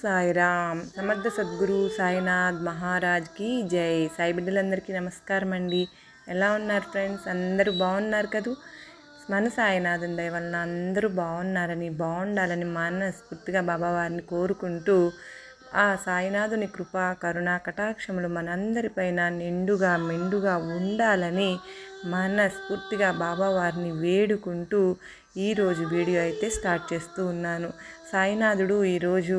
సాయిరామ్. సమర్థ సద్గురు సాయినాథ్ మహారాజ్కి జై. సాయి బిడ్డలందరికీ నమస్కారం అండి ఎలా ఉన్నారు ఫ్రెండ్స్? అందరూ బాగున్నారు కదూ? మన సాయినాథన్ దయ వలన అందరూ బాగున్నారని బాగుండాలని మనస్ఫూర్తిగా బాబావారిని కోరుకుంటూ ఆ సాయినాథుని కృప కరుణ కటాక్షములు మనందరిపైన నిండుగా మెండుగా ఉండాలని మనస్ఫూర్తిగా బాబావారిని వేడుకుంటూ ఈరోజు వీడియో అయితే స్టార్ట్ చేస్తూ ఉన్నాను. సాయినాథుడు ఈరోజు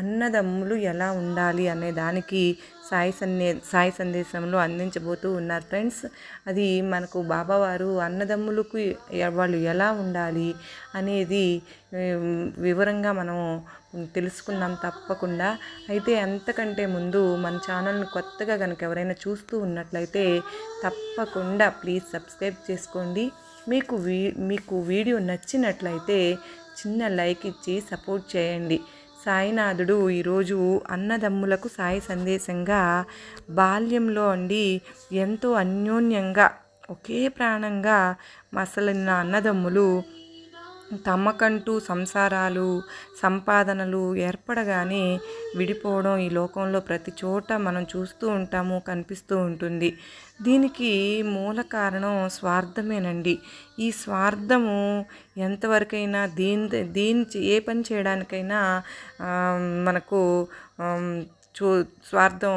అన్నదమ్ములు ఎలా ఉండాలి అనే దానికి సాయి సందే సాయి సందేశంలో అందించబోతూ ఉన్నారు. ఫ్రెండ్స్ అది మనకు బాబావారు అన్నదమ్ములకు వాళ్ళు ఎలా ఉండాలి అనేది వివరంగా మనం తెలుసుకుందాం తప్పకుండా. అయితే అంతకంటే ముందు మన ఛానల్ని కొత్తగా కనుక ఎవరైనా చూస్తూ ఉన్నట్లయితే తప్పకుండా ప్లీజ్ సబ్స్క్రైబ్ చేసుకోండి. మీకు వీ మీకు వీడియో నచ్చినట్లయితే చిన్న లైక్ ఇచ్చి సపోర్ట్ చేయండి. సాయినాథుడు ఈరోజు అన్నదమ్ములకు సాయి సందేశంగా బాల్యంలో అండి ఎంతో అన్యోన్యంగా ఒకే ప్రాణంగా మసలిన అన్నదమ్ములు తమకంటూ సంసారాలు సంపాదనలు ఏర్పడగానే విడిపోవడం ఈ లోకంలో ప్రతి చోట మనం చూస్తూ ఉంటాము కనిపిస్తూ ఉంటుంది. దీనికి మూల కారణం స్వార్థమేనండి. ఈ స్వార్థము ఎంతవరకైనా దీని దీని ఏ పని చేయడానికైనా మనకు చూ స్వార్థం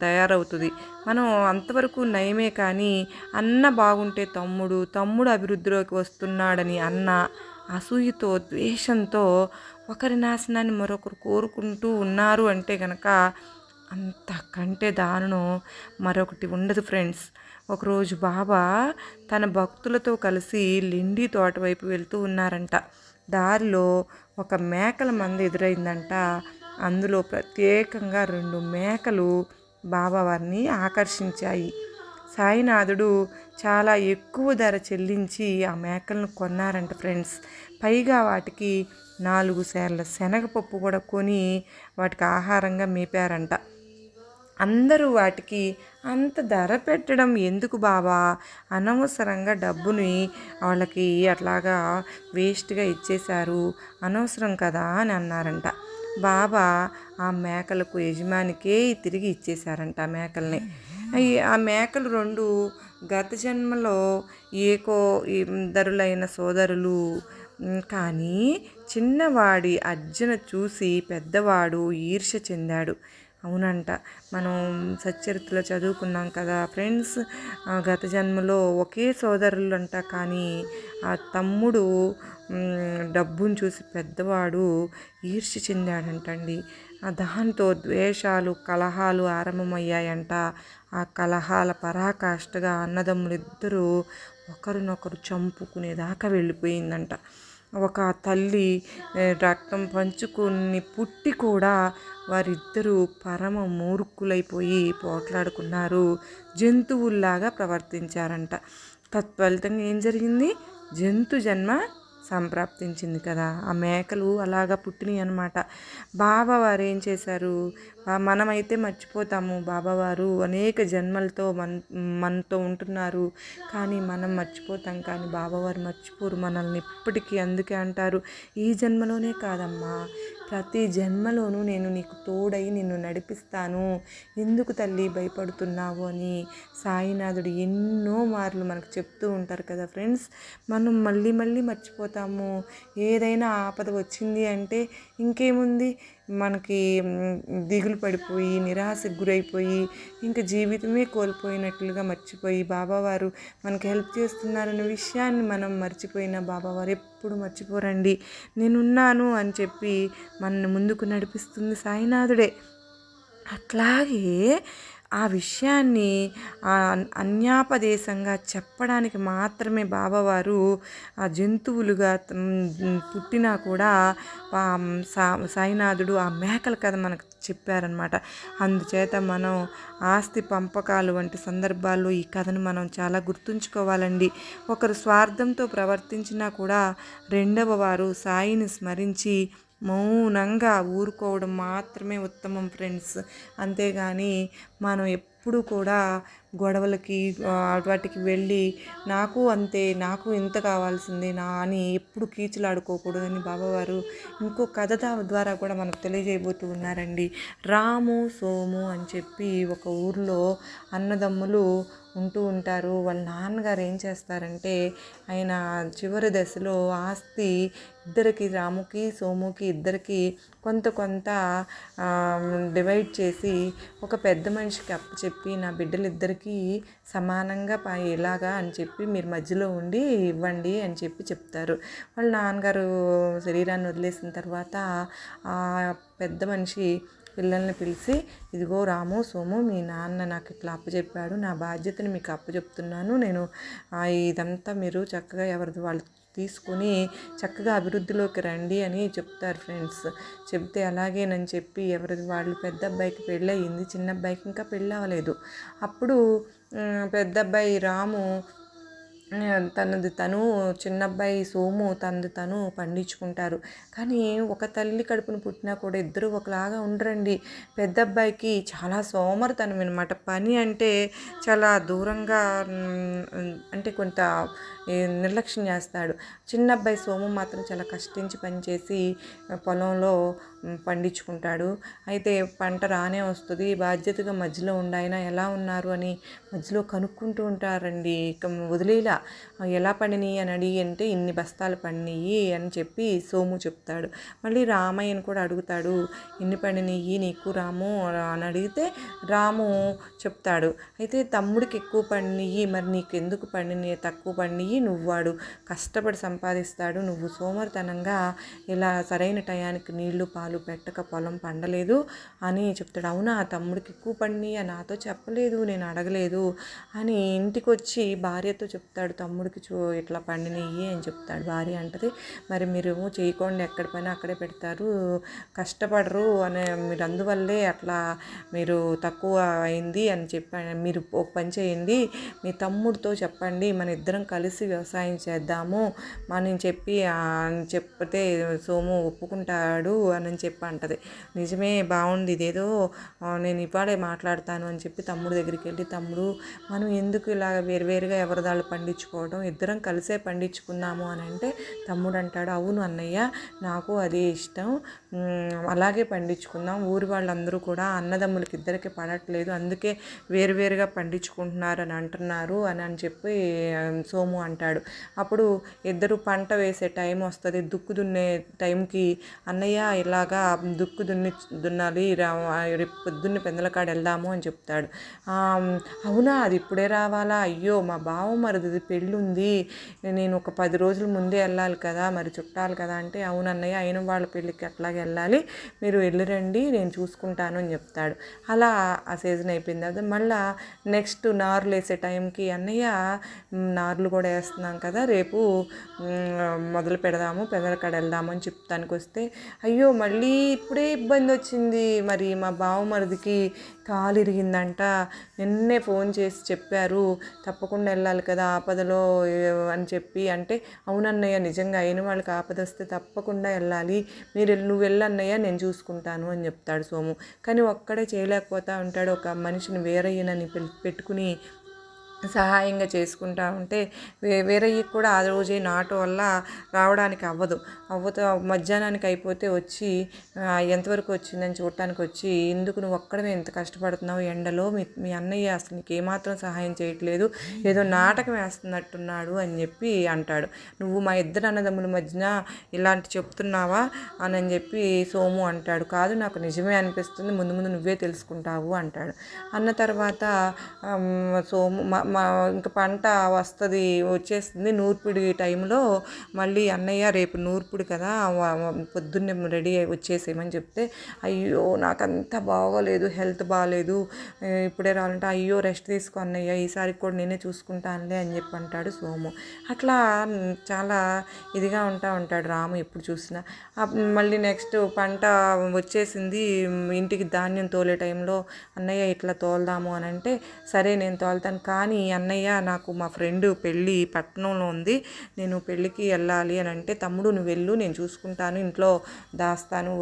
తయారవుతుంది. మనం అంతవరకు నయమే కానీ అన్న బాగుంటే తమ్ముడు తమ్ముడు అభివృద్ధిలోకి వస్తున్నాడని అన్న అసూయతో ద్వేషంతో ఒకరి నాశనాన్ని మరొకరు కోరుకుంటూ ఉన్నారు అంటే కనుక అంతకంటే దారుణం మరొకటి ఉండదు ఫ్రెండ్స్. ఒకరోజు బాబా తన భక్తులతో కలిసి లిండి తోట వైపు వెళ్తూ ఉన్నారంట. దారిలో ఒక మేకల మంద ఎదురైందంట. అందులో ప్రత్యేకంగా రెండు మేకలు బాబా వారిని ఆకర్షించాయి. సాయినాథుడు చాలా ఎక్కువ ధర చెల్లించి ఆ మేకలను కొన్నారంట ఫ్రెండ్స్. పైగా వాటికి నాలుగు సేర్ల శనగపప్పు కూడా కొని వాటికి ఆహారంగా మేపారంట. అందరూ వాటికి అంత ధర పెట్టడం ఎందుకు బాబా అనవసరంగా డబ్బుని వాళ్ళకి అట్లాగా వేస్ట్గా ఇచ్చేశారు. అనవసరం కదా అని అన్నారంట. బాబా ఆ మేకలకు యజమానికే తిరిగి ఇచ్చేశారంట మేకల్ని. ఆ మేకలు రెండు గత జన్మలో ఏకో ఇద్దరులైన సోదరులు. కానీ చిన్నవాడి అర్జున చూసి పెద్దవాడు ఈర్ష చెందాడు. అవునంట మనం సచ్చరిత్రలో చదువుకున్నాం కదా ఫ్రెండ్స్. గత జన్మలో ఒకే సోదరులు అంట కానీ ఆ తమ్ముడు డబ్బును చూసి పెద్దవాడు ఈర్ష్య చెందాడంటండి. దాంతో ద్వేషాలు కలహాలు ఆరంభమయ్యాయంట. ఆ కలహాల పరాకాష్ఠగా అన్నదమ్ములు ఇద్దరూ ఒకరినొకరు చంపుకునేదాకా వెళ్ళిపోయిందంట. ఒక తల్లి రక్తం పంచుకుని పుట్టి కూడా వారిద్దరూ పరమ మూర్ఖులైపోయి పోట్లాడుకున్నారు. జంతువుల్లాగా ప్రవర్తించారంట. తత్ఫలితంగా ఏం జరిగింది? జంతు జన్మ సంప్రాప్తించింది కదా. ఆ మేకలు అలాగా పుట్టినాయి అనమాట బావ వారు ఏం చేశారు? మనమైతే మర్చిపోతాము బాబావారు. అనేక జన్మలతో మన మనతో ఉంటున్నారు. కానీ మనం మర్చిపోతాం కానీ బాబావారు మర్చిపోరు మనల్ని ఇప్పటికీ అందుకే అంటారు. ఈ జన్మలోనే కాదమ్మా. ప్రతి జన్మలోనూ నేను నీకు తోడై నిన్ను నడిపిస్తాను. ఎందుకు తల్లి భయపడుతున్నావు అని సాయినాథుడు ఎన్నో మార్లు మనకు చెప్తూ ఉంటారు కదా ఫ్రెండ్స్. మనం మళ్ళీ మళ్ళీ మర్చిపోతాము. ఏదైనా ఆపద వచ్చింది అంటే ఇంకేముంది? మనకి దిగులు పడిపోయి నిరాశకు గురైపోయి ఇంకా జీవితమే కోల్పోయినట్లుగా మర్చిపోయి బాబావారు మనకి హెల్ప్ చేస్తున్నారనే విషయాన్ని మనం మర్చిపోయిన బాబావారు ఎప్పుడు మర్చిపోరండి. నేనున్నాను అని చెప్పి మన ముందుకు నడిపిస్తుంది సాయినాథుడే. అట్లాగే ఆ విషయాన్ని అన్యాపదేశంగా చెప్పడానికి మాత్రమే బాబావారు ఆ జంతువులుగా పుట్టినా కూడా సా సాయినాథుడు ఆ మేకల కథ మనకు చెప్పారనమాట అందుచేత మనం ఆస్తి పంపకాలు వంటి సందర్భాల్లో ఈ కథను మనం చాలా గుర్తుంచుకోవాలండి. ఒకరు స్వార్థంతో ప్రవర్తించినా కూడా రెండవ వారు సాయిని స్మరించి మౌనంగా ఊరుకోవడం మాత్రమే ఉత్తమం ఫ్రెండ్స్. అంతేగాని మనం ఎప్పుడు కూడా గొడవలకి వాటికి వెళ్ళి నాకు అంతే నాకు ఇంత కావాల్సింది నా అని ఎప్పుడు కీచులాడుకోకూడదని బాబావారు ఇంకో కథ ద్వారా కూడా మనకు తెలియజేయబోతూ ఉన్నారండి. రాము సోము అని చెప్పి ఒక ఊర్లో అన్నదమ్ములు ఉంటూ ఉంటారు. వాళ్ళ నాన్నగారు ఏం చేస్తారంటే ఆయన చివరి దశలో ఆస్తి ఇద్దరికి రాముకి సోముకి ఇద్దరికి కొంత కొంత డివైడ్ చేసి ఒక పెద్ద మనిషికి అప్పచెప్పి నా బిడ్డలిద్దరికీ సమానంగా ఇలాగా అని చెప్పి మీరు మధ్యలో ఉండి ఇవ్వండి అని చెప్పి చెప్తారు. వాళ్ళ నాన్నగారు శరీరాన్ని వదిలేసిన తర్వాత ఆ పెద్ద మనిషి పిల్లల్ని పిలిచి ఇదిగో రాము సోము మీ నాన్న నాకు ఇట్లా అప్పచెప్పాడు నా బాధ్యతని మీకు అప్పు చెప్తున్నాను నేను ఆ, ఇదంతా మీరు చక్కగా ఎవరిది వాళ్ళు తీసుకొని చక్కగా అభివృద్ధిలోకి రండి అని చెప్తారు ఫ్రెండ్స్. చెప్తే అలాగేనని చెప్పి ఎవరి వాళ్ళు పెద్ద అబ్బాయికి పెళ్ళయింది చిన్న అబ్బాయికి ఇంకా పెళ్ళి అవ్వలేదు అప్పుడు పెద్ద అబ్బాయి రాము తనది తను చిన్నబ్బాయి సోము తనది తను పండించుకుంటారు. కానీ ఒక తల్లి కడుపును పుట్టినా కూడా ఇద్దరు ఒకలాగా ఉండరండి. పెద్ద అబ్బాయికి చాలా సోమరితనం అనమాట పని అంటే చాలా దూరంగా అంటే కొంత నిర్లక్ష్యం చేస్తాడు. చిన్న అబ్బాయి సోము మాత్రం చాలా కష్టించి పనిచేసి పొలంలో పండించుకుంటాడు. అయితే పంట రానే వస్తుంది. బాధ్యతగా మధ్యలో ఉండాయన ఎలా ఉన్నారు అని మధ్యలో కనుక్కుంటూ ఉంటారండి. ఇక వదిలేలా. ఎలా పండినాయి అని అడిగి అంటే ఇన్ని బస్తాలు పండినాయి అని చెప్పి సోము చెప్తాడు. మళ్ళీ రామయ్యను కూడా అడుగుతాడు ఎన్ని పండినాయి నీకు రాము? అని అడిగితే రాము చెప్తాడు. అయితే తమ్ముడికి ఎక్కువ పండినాయి మరి నీకు ఎందుకు పండినాయి? తక్కువ పండినాయి నువ్వు వాడు. కష్టపడి సంపాదిస్తాడు. నువ్వు సోమరితనంగా ఇలా సరైన టయానికి నీళ్ళు పాలు పెట్టక పొలం పండలేదు అని చెప్తాడు. అవునా తమ్ముడికి ఎక్కువ పండినాయి నాతో చెప్పలేదు నేను అడగలేదు అని ఇంటికి వచ్చి భార్యతో చెప్తాడు. తమ్ముడికి చూ ఇట్లా పండినయ్యి అని చెప్తాడు భార్య అంటది. మరి మీరు చేయకుండా ఎక్కడ పైన అక్కడే పెడతారు కష్టపడరు అని మీరు అందువల్లే అట్లా మీరు తక్కువ అయింది అని చెప్పాను. మీరు ఒక పని చేయండి మీ తమ్ముడితో చెప్పండి మన ఇద్దరం కలిసి వ్యవసాయం చేద్దాము మనం చెప్పి చెప్తే సోము ఒప్పుకుంటాడు అని చెప్పి అంటది. నిజమే బాగుంది ఇదేదో నేను ఇవాడే మాట్లాడతాను అని చెప్పి తమ్ముడు దగ్గరికి వెళ్ళి తమ్ముడు మనం ఎందుకు ఇలాగ వేరువేరుగా ఎవరిదాళ్ళు పండించుకోవడం ఇద్దరం కలిసే పండించుకుందాము అని అంటే తమ్ముడు అంటాడు అవును అన్నయ్య నాకు అదే ఇష్టం. అలాగే పండించుకుందాం. ఊరి వాళ్ళందరూ కూడా అన్నదమ్ములకి ఇద్దరికి పడట్లేదు. అందుకే వేరువేరుగా పండించుకుంటున్నారు అని అంటున్నారు అని అని చెప్పి సోము అంటాడు. అప్పుడు ఇద్దరు పంట వేసే టైం వస్తుంది. దుక్కు దున్నే టైంకి అన్నయ్య ఇలా బాగా దుక్కు దున్ని దున్నాలి రా రేపు పొద్దున్న పెందలకాడ వెళ్దాము అని చెప్తాడు. అవునా అది ఇప్పుడే రావాలా? అయ్యో మా బావ మరిది పెళ్ళి ఉంది నేను ఒక పది రోజుల ముందే వెళ్ళాలి కదా మరి చుట్టాలి కదా అంటే అవును అన్నయ్య అయిన వాళ్ళ పెళ్ళికి అట్లాగే వెళ్ళాలి. మీరు వెళ్ళిరండి నేను చూసుకుంటాను అని చెప్తాడు. అలా ఆ సీజన్ అయిపోయిన తర్వాత మళ్ళా నెక్స్ట్ నార్లు వేసే టైంకి అన్నయ్య నార్లు కూడా వేస్తున్నాం కదా రేపు మొదలు పెడదాము పెదలకాడ వెళ్దాము అని చెప్తానికి వస్తే అయ్యో మళ్ళీ మళ్ళీ ఇప్పుడే ఇబ్బంది వచ్చింది. మరి మా బావమరిదికి కాలు ఇరిగిందంట. నిన్నే ఫోన్ చేసి చెప్పారు. తప్పకుండా వెళ్ళాలి కదా ఆపదలో అని చెప్పి అంటే అవునన్నయ్య నిజంగా అయిన వాళ్ళకి ఆపద వస్తే తప్పకుండా వెళ్ళాలి. మీరు నువ్వు వెళ్ళన్నయ్య నేను చూసుకుంటాను అని చెప్తాడు సోము. కానీ ఒక్కడే చేయలేకపోతా ఉంటాడు. ఒక మనిషిని వేరయ్యనని పె- పెట్టుకుని సహాయంగా చేసుకుంటా ఉంటే వే వేరయ్యి కూడా ఆ రోజే నాటు వల్ల రావడానికి అవ్వదు. అవ్వతో మధ్యాహ్నానికి అయిపోతే వచ్చి ఎంతవరకు వచ్చిందని చూడటానికి వచ్చి ఎందుకు నువ్వు ఒక్కడమే ఎంత కష్టపడుతున్నావు? ఎండలో మీ మీ అన్నయ్య అసలు నీకు ఏమాత్రం సహాయం చేయట్లేదు. ఏదో నాటకం వేస్తున్నట్టున్నాడు అని చెప్పి అంటాడు. నువ్వు మా ఇద్దరు అన్నదమ్ముల మధ్యన ఇలాంటి చెప్తున్నావా? అని అని చెప్పి సోము అంటాడు. కాదు నాకు నిజమే అనిపిస్తుంది. ముందు ముందు నువ్వే తెలుసుకుంటావు అంటాడు. అన్న తర్వాత సోము మా- ఇంక పంట వస్తుంది వచ్చేస్తుంది నూర్పిడి టైంలో మళ్ళీ అన్నయ్య రేపు నూర్పిడి కదా పొద్దున్నే రెడీ అయ్యి వచ్చేసేయమని చెప్తే అయ్యో నాకంతా బాగోలేదు హెల్త్ బాగాలేదు ఇప్పుడే రావాలంటే అయ్యో రెస్ట్ తీసుకో అన్నయ్య ఈసారి కూడా నేనే చూసుకుంటానులే అని చెప్పి అంటాడు సోము. అట్లా చాలా ఇదిగా ఉంటా ఉంటాడు రాము ఎప్పుడు చూసినా. మళ్ళీ నెక్స్ట్ పంట వచ్చేసింది ఇంటికి ధాన్యం తోలే టైంలో అన్నయ్య ఇట్లా తోలుదాము అని అంటే సరే నేను తోలుతాను కానీ మీ అన్నయ్య నాకు మా ఫ్రెండ్ పెళ్ళి పట్టణంలో ఉంది. నేను పెళ్ళికి వెళ్ళాలి అని అంటే తమ్ముడు నువ్వు వెళ్ళు నేను చూసుకుంటాను ఇంట్లో దాస్తాను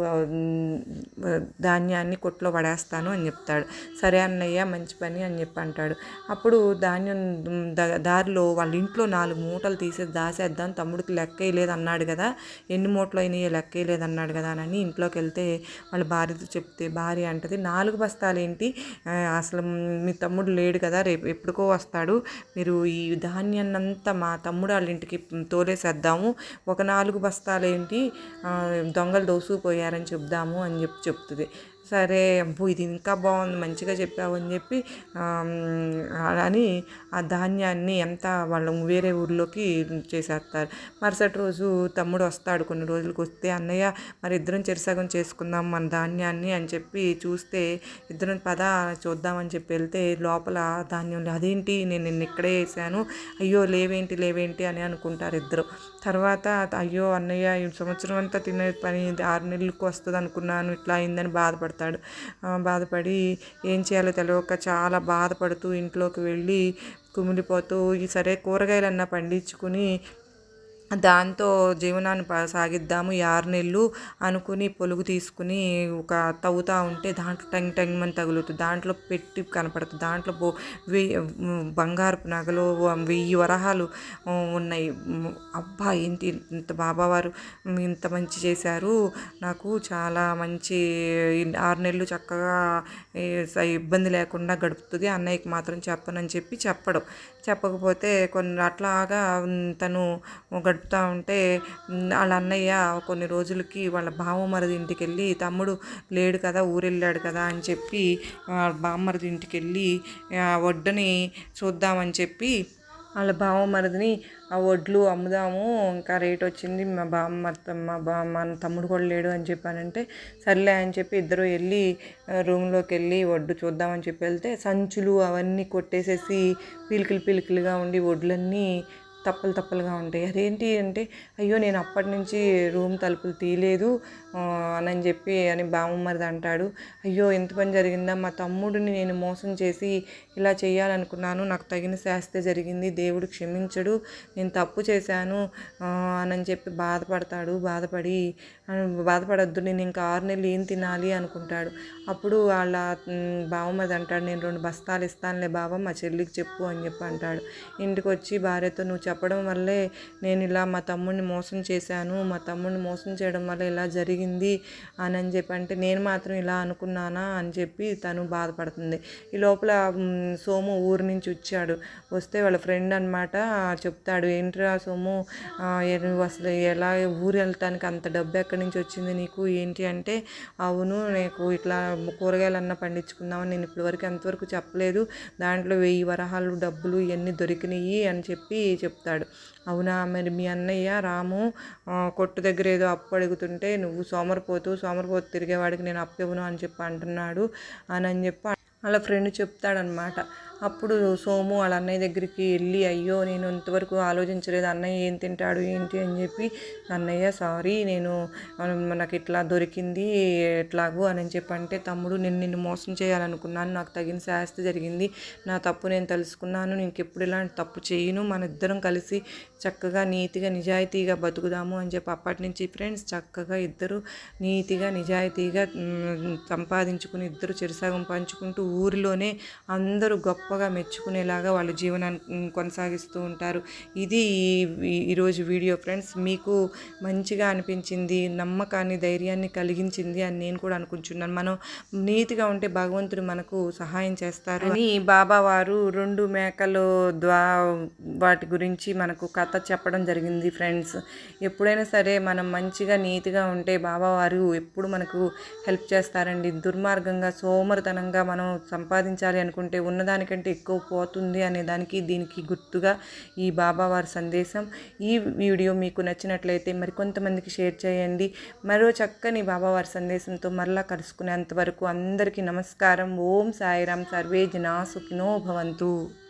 ధాన్యాన్ని కొట్లో పడేస్తాను అని చెప్తాడు. సరే అన్నయ్య మంచి పని అని చెప్పి అంటాడు. అప్పుడు ధాన్యం దారిలో వాళ్ళ ఇంట్లో నాలుగు మూటలు తీసేసి దాసేద్దాం తమ్ముడికి లెక్క వేయలేదు అన్నాడు కదా. ఎన్ని మూటలు అయినాయో లెక్క వేయలేదు అన్నాడు కదా అని ఇంట్లోకి వెళ్తే వాళ్ళ భార్యతో చెప్తే భార్య అంటది. నాలుగు బస్తాలు ఏంటి? అసలు మీ తమ్ముడు లేడు కదా రేపు ఎప్పుడుకో వస్తాడు. మీరు ఈ ధాన్యాన్నంతా మా తమ్ముడు వాళ్ళ ఇంటికి తోలేసేద్దాము. ఒక నాలుగు బస్తాలు ఏంటి దొంగలు దోసుకుపోయారని చెప్దాము అని చెప్పి చెప్తుంది. సరే అబ్బో ఇది ఇంకా బాగుంది మంచిగా చెప్పావు అని చెప్పి అని ఆ ధాన్యాన్ని ఎంత వాళ్ళ వేరే ఊర్లోకి చేసేస్తారు. మరుసటి రోజు తమ్ముడు వస్తాడు కొన్ని రోజులకు వస్తే అన్నయ్య మరి ఇద్దరం చెరిసగం చేసుకుందాం మన ధాన్యాన్ని అని చెప్పి చూస్తే ఇద్దరం పద చూద్దామని చెప్పి వెళ్తే లోపల ధాన్యం అదేంటి? నేను నిన్న ఇక్కడే వేసాను. అయ్యో లేవేంటి లేవేంటి అని అనుకుంటారు ఇద్దరు. తర్వాత అయ్యో అన్నయ్య ఈ సంవత్సరం అంతా తినే పని ఆరు నెలలకు వస్తుంది అనుకున్నాను ఇట్లా అయిందని బాధపడతాడు. బాధపడి ఏం చేయాలో తెలియక చాలా బాధపడుతూ ఇంట్లోకి వెళ్ళి కుమిలిపోతూ ఈ సరే కూరగాయలన్నా పండించుకుని దాంతో జీవనాన్ని సాగిద్దాము ఈ ఆరు నెలలు అనుకుని పొలుగు తీసుకుని ఒక తవ్వుతూ ఉంటే దాంట్లో టంగ్ టంగ్ అని తగులుతుంది దాంట్లో పెట్టి కనపడుతుంది దాంట్లో బో వెయ్యి బంగారపు నగలు వెయ్యి వరహాలు ఉన్నాయి. అబ్బా ఏంటి ఇంత బాబావారు ఇంత మంచి చేశారు. నాకు చాలా మంచి ఆరు నెలలు చక్కగా ఇబ్బంది లేకుండా గడుపుతుంది. అన్నయ్యకి మాత్రం చెప్పనని చెప్పి చెప్పడం. చెప్పకపోతే కొన్ని అట్లాగా తను గడుపుతూ ఉంటే వాళ్ళ అన్నయ్య కొన్ని రోజులకి వాళ్ళ బావమరిది ఇంటికి వెళ్ళి తమ్ముడు లేడు కదా ఊరెళ్ళాడు కదా అని చెప్పి బామ్మరిది ఇంటికి వెళ్ళి ఆ వడ్డని చూద్దామని చెప్పి వాళ్ళ బావమరిదిని ఆ వడ్లు అమ్ముదాము ఇంకా రేట్ వచ్చింది. మా బామ్మ మా బా మన తమ్ముడు కూడా లేడు అని చెప్పానంటే సర్లే అని చెప్పి ఇద్దరు వెళ్ళి రూమ్లోకి వెళ్ళి వడ్డు చూద్దామని చెప్పి వెళ్తే సంచులు అవన్నీ కొట్టేసేసి పిలికిలు పిలికిలుగా ఉండి వడ్లన్నీ తప్పలు తప్పలుగా ఉంటాయి. అదేంటి అంటే అయ్యో నేను అప్పటి నుంచి రూమ్ తలుపులు తీయలేదు అని చెప్పి అని బామ్మమ్మరిది అంటాడు. అయ్యో ఎంత పని జరిగిందా? మా తమ్ముడిని నేను మోసం చేసి ఇలా చేయాలనుకున్నాను. నాకు తగిన శాస్తి జరిగింది. దేవుడు క్షమించడు. నేను తప్పు చేశాను అని చెప్పి బాధపడతాడు. బాధపడి బాధపడద్దు బాధపడొద్దు. నేను ఇంకా ఆరు నెలలు ఏం తినాలి అనుకుంటాడు. అప్పుడు వాళ్ళ బావమ్మది అంటాడు. నేను రెండు బస్తాలు ఇస్తానులే బావ మా చెల్లికి చెప్పు అని చెప్పి అంటాడు. ఇంటికి వచ్చి భార్యతో నువ్వు చెప్పడం వల్లే నేను ఇలా మా తమ్ముడిని మోసం చేశాను. మా తమ్ముడిని మోసం చేయడం వల్ల ఇలా జరిగింది అని అని చెప్పి అంటే నేను మాత్రం ఇలా అనుకున్నానా అని చెప్పి తను బాధపడుతుంది. ఈ లోపల సోము ఊరు నుంచి వచ్చాడు. వస్తే వాళ్ళ ఫ్రెండ్ అనమాట చెప్తాడు ఏంట్రా సోము అసలు ఎలా ఊరు వెళ్తానికి అంత డబ్బు ఎక్కడి నుంచి వచ్చింది నీకు? ఏంటి? అంటే అవును నీకు ఇట్లా కూరగాయలన్నా పండించుకుందామని నేను ఇప్పటివరకు ఎంతవరకు చెప్పలేదు. దాంట్లో వెయ్యి వరహాలు డబ్బులు ఇవన్నీ దొరికినాయి అని చెప్పి చెప్తాడు. అవునా మరి మీ అన్నయ్య రాము కొట్టు దగ్గర ఏదో అప్పు అడుగుతుంటే నువ్వు సోమరిపోతూ సోమరిపోతూ తిరిగేవాడికి నేను అప్పు ఇవ్వను అని చెప్పి అంటున్నాడు. అని అని చెప్పి వాళ్ళ ఫ్రెండ్ చెప్తాడనమాట. అప్పుడు సోము వాళ్ళ అన్నయ్య దగ్గరికి వెళ్ళి అయ్యో నేను ఇంతవరకు ఆలోచించలేదు. అన్నయ్య ఏం తింటాడు ఏంటి? అని చెప్పి అన్నయ్య సారీ నేను నాకు ఇట్లా దొరికింది ఎట్లాగో? అని చెప్పి అంటే తమ్ముడు నేను నిన్ను మోసం చేయాలనుకున్నాను. నాకు తగిన శాస్తి జరిగింది. నా తప్పు నేను తెలుసుకున్నాను. ఇంకెప్పుడు ఇలాంటి తప్పు చేయను. మన ఇద్దరం కలిసి చక్కగా నీతిగా నిజాయితీగా బతుకుదాము అని చెప్పి అప్పటి నుంచి ఫ్రెండ్స్ చక్కగా ఇద్దరు నీతిగా నిజాయితీగా సంపాదించుకుని ఇద్దరు చెరుసగం పంచుకుంటూ ఊరిలోనే అందరూ గొప్పగా మెచ్చుకునేలాగా వాళ్ళ జీవనాన్ని కొనసాగిస్తూ ఉంటారు. ఇది ఈరోజు వీడియో ఫ్రెండ్స్. మీకు మంచిగా అనిపించింది నమ్మకాన్ని ధైర్యాన్ని కలిగించింది అని నేను కూడా అనుకుంటున్నాను. మనం నీతిగా ఉంటే భగవంతుడు మనకు సహాయం చేస్తారు అని బాబా వారు రెండు మేకలు ద్వా వాటి గురించి మనకు కథ చెప్పడం జరిగింది ఫ్రెండ్స్. ఎప్పుడైనా సరే మనం మంచిగా నీతిగా ఉంటే బాబా వారు ఎప్పుడు మనకు హెల్ప్ చేస్తారండి. దుర్మార్గంగా సోమరితనంగా మనం సంపాదించాలి అనుకుంటే ఉన్నదానికంటే ఎక్కువ పోతుంది అనే దానికి దీనికి గుర్తుగా ఈ బాబావారి సందేశం. ఈ వీడియో మీకు నచ్చినట్లయితే మరికొంతమందికి షేర్ చేయండి. మరో చక్కని బాబావారి సందేశంతో మరలా కలుసుకునేంత వరకు అందరికీ నమస్కారం. ఓం సాయిరాం సర్వే జనా సుఖినో భవంతు.